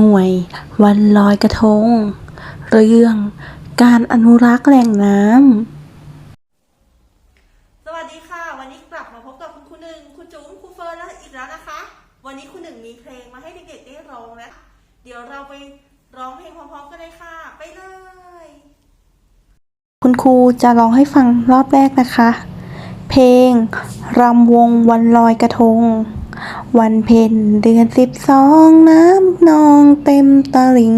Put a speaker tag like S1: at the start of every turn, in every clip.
S1: น่วย วันลอยกระทง เรื่อง การอนุรักษ์แหล่งน้
S2: สวัสดีค่ะ วันนี้กลับมาพบกับคุณครูหนึ่งคุณจุ๋มครูเฟิร์นแล้วอีกแล้วนะคะ วันนี้คุณหนึ่งมีเพลงมาให้เด็กๆได้ร้องแล้วเดี๋ยวเราไปร้องเพลงพร้อมๆกันเลยค่ะ ไปเลยำ
S1: คุณครูจะร้องให้ฟังรอบแรกนะคะ เพลงรำวงวันลอยกระทง วันเพ็ญเดือนสิบสองน้ำนองเต็มตลิ่ง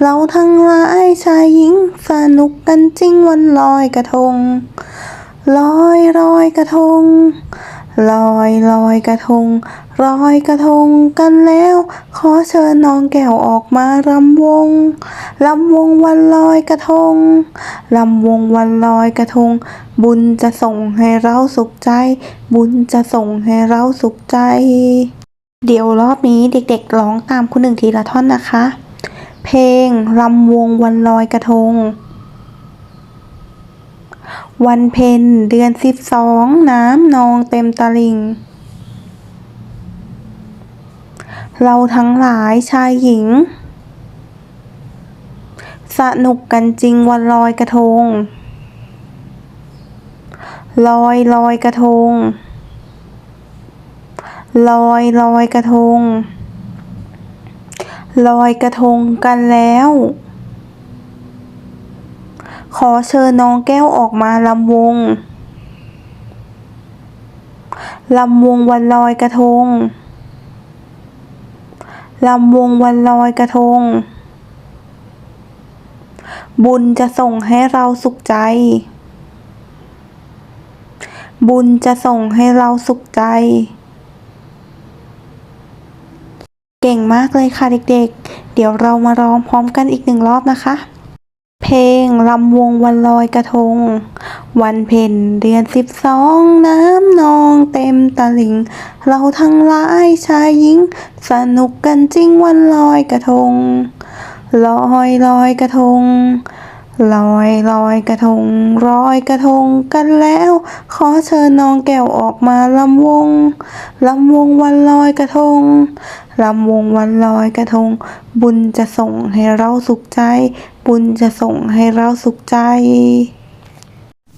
S1: เราทั้งหลายชายหญิงสนุกกันจริงวันลอยกระทง ลอยลอยกระทง ลอยลอยกระทง ลอยกระทงกันแล้ว ขอเชิญน้องแก้วออกมารำวงรำวงวันลอยกระทงรำวงวันลอยกระทง บุญจะส่งให้เราสุขใจ บุญจะส่งให้เราสุขใจ เดี๋ยวรอบนี้เด็กๆร้องตามคุณหนึ่งทีละท่อนนะคะ เพลงรำวงวันลอยกระทงวันเพ็ญเดือนสิบสองน้ำนองเต็มตลิ่ง เราทั้งหลายชายหญิง สนุกกันจริงวันลอยกระทง ลอยลอยกระทง ลอยลอยกระทง ลอยกระทงกันแล้ว ขอเชิญน้องแก้วออกมาลำวงลำวงวันลอยกระทง ลำวงวันลอยกระทง บุญจะส่งให้เราสุขใจ บุญจะส่งให้เราสุขใจ เก่งมากเลยค่ะเด็กๆ เดี๋ยวเรามาร้องพร้อมกันอีกหนึ่งรอบนะคะ เพลงลำวงวันลอยกระทง วันเพ็ญเดือนสิบสองน้ำนองเต็มตลิ่งเราทั้งหลายชายหญิง สนุกกันจริงวันลอยกระทง ลอยลอยกระทง ลอยลอยกระทงลอยกระทงกันแล้ว ขอเชิญน้องแก้วออกมาลำวงลำวงวันลอยกระทงลำวงวันลอยกระทง บุญจะส่งให้เราสุขใจ บุญจะส่งให้เราสุขใจ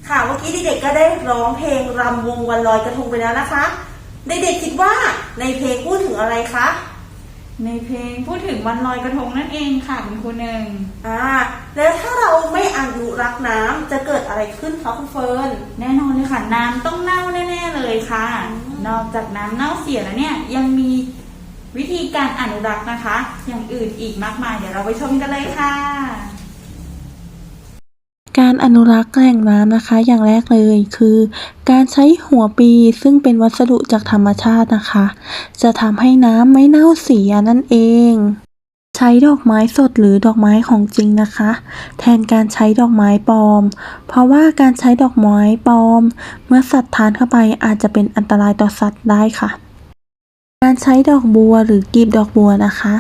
S2: ค่ะเมื่อกี้เด็กๆก็ได้ร้องเพลงรำวงวันลอยกระทงไปแล้วนะคะ เด็กๆคิดว่าในเพลงพูดถึงอะไรคะ
S3: ในเพลงพูดถึงวันลอยกระทงนั่นเองค่ะคุณครูหนึ่ง
S2: อ่าแล้วถ้าเราไม่อนุรักษ์น้ำจะเกิดอะไรขึ้นคะคุณเฟิร์น
S3: แน่นอนเลยค่ะน้ำต้องเน่าแน่ๆเลยค่ะนอกจากน้ำเน่าเสียแล้วเนี่ยยังมีวิธีการอนุรักษ์นะคะ อย่างอื่นอีกมากมายเดี๋ยวเราไปชมกันเลยค่ะ
S1: การอนุรักษ์แหล่งน้ำนะคะ อย่างแรกเลยคือ การใช้หัวปีซึ่งเป็นวัสดุจากธรรมชาตินะคะ จะทำให้น้ำไม่เน่าเสียนั่นเอง ใช้ดอกไม้สดหรือดอกไม้ของจริงนะคะ แทนการใช้ดอกไม้ปลอม เพราะว่าการใช้ดอกไม้ปลอม เมื่อสัตว์ทานเข้าไปอาจจะเป็นอันตรายต่อสัตว์ได้ค่ะ การใช้ดอกบัวหรือกลีบดอกบัวนะคะ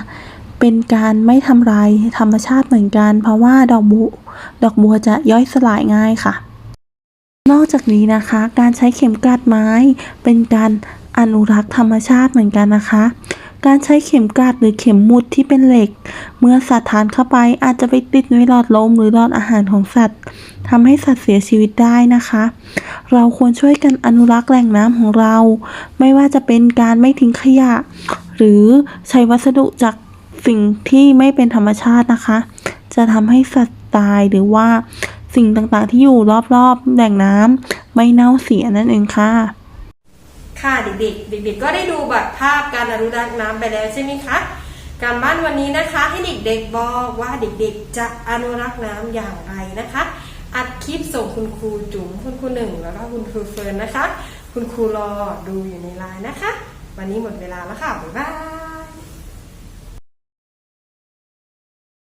S1: เป็นการไม่ทำลายธรรมชาติเหมือนกัน เพราะว่าดอกบัวดอกบัวจะย่อยสลายง่ายค่ะ นอกจากนี้นะคะ การใช้เข็มกลัดไม้ เป็นการอนุรักษ์ธรรมชาติเหมือนกันนะคะ การใช้เข็มกลัดหรือเข็มมุดที่เป็นเหล็ก เมื่อสัตว์ทานเข้าไปอาจจะไปติดในหลอดลมหรือหลอดอาหารของสัตว์ทำให้สัตว์เสียชีวิตได้นะคะ เราควรช่วยกันอนุรักษ์แหล่งน้ำของเรา ไม่ว่าจะเป็นการไม่ทิ้งขยะ หรือใช้วัสดุจาก สิ่งที่ไม่เป็นธรรมชาตินะคะ จะทำให้สัตว์ตายหรือว่าสิ่งต่างๆที่อยู่รอบๆแหล่งน้ำไม่เน่าเสียนั่นเองค่ะ
S2: ค่ะเด็กๆเด็กๆก็ได้ดูแบบภาพการอนุรักษ์น้ำไปแล้วใช่ไหมคะการบ้านวันนี้นะคะให้เด็กๆบอกว่าเด็กๆจะอนุรักษ์น้ำอย่างไรนะคะ อัดคลิปส่งคุณครูจุ๋มคุณครูหนึ่งแล้วก็คุณครูเฟิร์นนะคะ คุณครูรอดูอยู่ในไลน์นะคะ วันนี้หมดเวลาแล้วค่ะบ๊ายบาย